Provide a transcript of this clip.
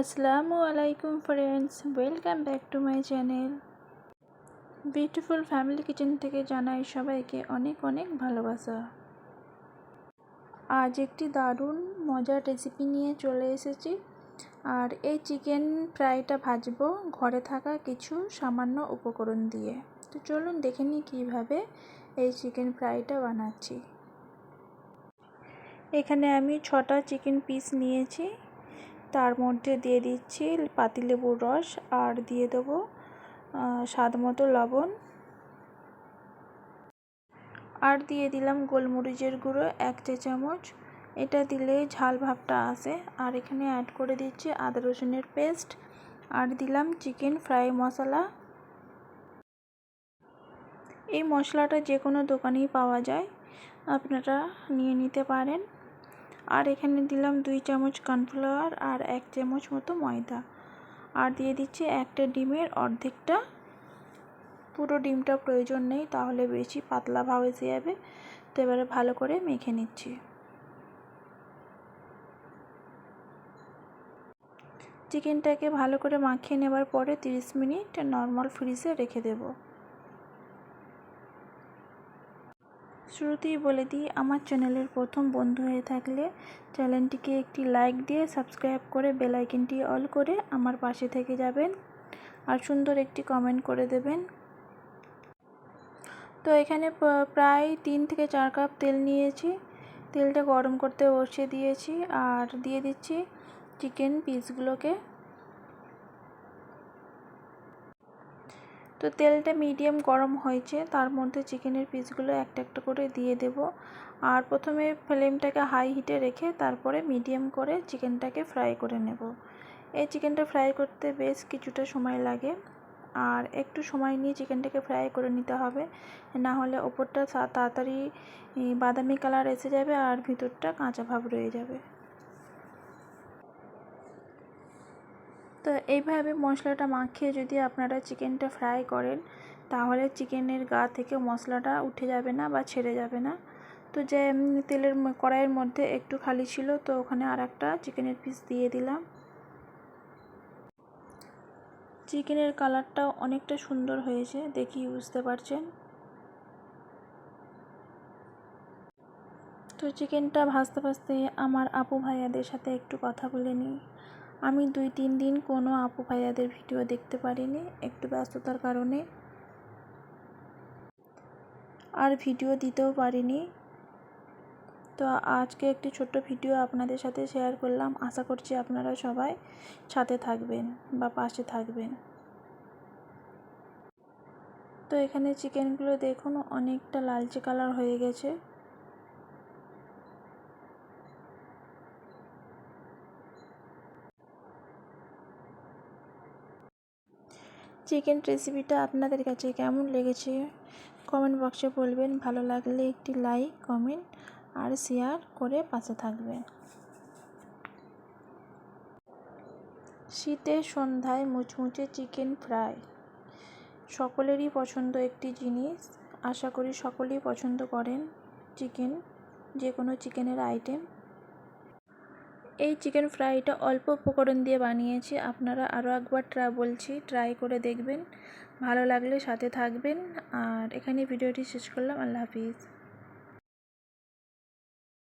আসসালামু আলাইকুম friends welcome back to my channel beautiful family kitchen থেকে জানাই সবাইকে অনেক অনেক ভালোবাসা। আজ একটি দারুণ মজার রেসিপি নিয়ে চলে এসেছি। আর এই চিকেন ফ্রাইটা ভাজবো ঘরে থাকা কিছু সামান্য উপকরণ দিয়ে। তো চলুন দেখে নিই কীভাবে এই চিকেন ফ্রাইটা বানাচ্ছি। এখানে আমি ছটা চিকেন পিস নিয়েছি। তার মধ্যে দিয়ে দিচ্ছি পাতিলেবুর রস আর দিয়ে দেবো স্বাদ মতো লবণ। আর দিয়ে দিলাম গোলমরিচের গুঁড়ো এক চা চামচ। এটা দিলে ঝাল ভাবটা আসে। আর এখানে অ্যাড করে দিচ্ছি আদা রসুনের পেস্ট আর দিলাম চিকেন ফ্রাই মশলা। এই মশলাটা যে কোনো দোকানেই পাওয়া যায়। আপনারা নিয়ে নিতে পারেন। আর এখানে দিলাম দুই চামচ কর্নফ্লাওয়ার আর এক চামচ মতো ময়দা। আর দিয়ে দিচ্ছি একটা ডিমের অর্ধেকটা। পুরো ডিমটা প্রয়োজন নেই, তাহলে বেশি পাতলা ভাব এসে যাবে। তো এবারে ভালো করে মেখে নিচ্ছি। চিকেনটাকে ভালো করে মাখিয়ে নেবার পরে 30 মিনিট নর্মাল ফ্রিজে রেখে দেবো। শুরুতেই বলে দিই, আমার চ্যানেলের প্রথম বন্ধু হয়ে থাকলে চ্যানেলটিকে একটি লাইক দিয়ে সাবস্ক্রাইব করে বেলাইকিনটি অল করে আমার পাশে থেকে যাবেন আর সুন্দর একটি কমেন্ট করে দেবেন। তো এখানে প্রায় তিন থেকে চার কাপ তেল নিয়েছি। তেলটা গরম করতে বসিয়ে দিয়েছি আর দিয়ে দিচ্ছি চিকেন পিসগুলোকে। তো তেলটা মিডিয়াম গরম হয়েছে, তার মধ্যে চিকেনের পিসগুলো একটা একটা করে দিয়ে দেব। আর প্রথমে ফ্লেমটাকে হাই হিটে রেখে তারপরে মিডিয়াম করে চিকেনটাকে ফ্রাই করে নেব। এই চিকেনটা ফ্রাই করতে বেশ কিছুটা সময় লাগে। আর একটু সময় নিয়ে চিকেনটাকে ফ্রাই করে নিতে হবে। না হলে ওপরটা তাড়াতাড়ি বাদামি কালার এসে যাবে আর ভিতরটা কাঁচা ভাব রয়ে যাবে। তো এইভাবে মশলাটা মাখিয়ে যদি আপনারা চিকেনটা ফ্রাই করেন, তাহলে চিকেনের গা থেকে মশলাটা উঠে যাবে না বা ছেড়ে যাবে না। তো যে তেলের কড়াইয়ের মধ্যে একটু খালি ছিল, তো ওখানে আর একটা চিকেনের পিস দিয়ে দিলাম। চিকেনের কালারটাও অনেকটা সুন্দর হয়েছে দেখি বুঝতে পারছেন। তো চিকেনটা ভাজতে ভাজতে আমার আপু ভাইয়াদের সাথে একটু কথা বলে নিই। আমি দুই তিন দিন কোনো আপু ভাইয়াদের ভিডিও দেখতে পারিনি, একটু ব্যস্ততার কারণে। আর ভিডিও দিতেও পারিনি। তো আজকে একটি ছোট্ট ভিডিও আপনাদের সাথে শেয়ার করলাম। আশা করছি আপনারা সবাই সাথে থাকবেন বা পাশে থাকবেন। তো এখানে চিকেনগুলো দেখুন, অনেকটা লালচে কালার হয়ে গেছে। চিকেন রেসিপিটা আপনাদের কাছে কেমন লেগেছে? কমেন্ট বক্সে বলবেন। ভালো লাগলে একটি লাইক কমেন্ট আর শেয়ার করে পাশে থাকবেন শীতের সন্ধ্যায় মুচমুচে চিকেন ফ্রাই সকলেরই পছন্দ একটি জিনিস। আশা করি সকলেই পছন্দ করেন চিকেন যে কোনো চিকেনের আইটেম এই চিকেন ফ্রাইটা অল্প উপকরণ দিয়ে বানিয়েছি। আপনারা আরও একবার ট্রা, বলছি, ট্রাই করে দেখবেন। ভালো লাগলে সাথে থাকবেন। আর এখানে ভিডিওটি শেষ করলাম। আল্লাহ হাফিজ।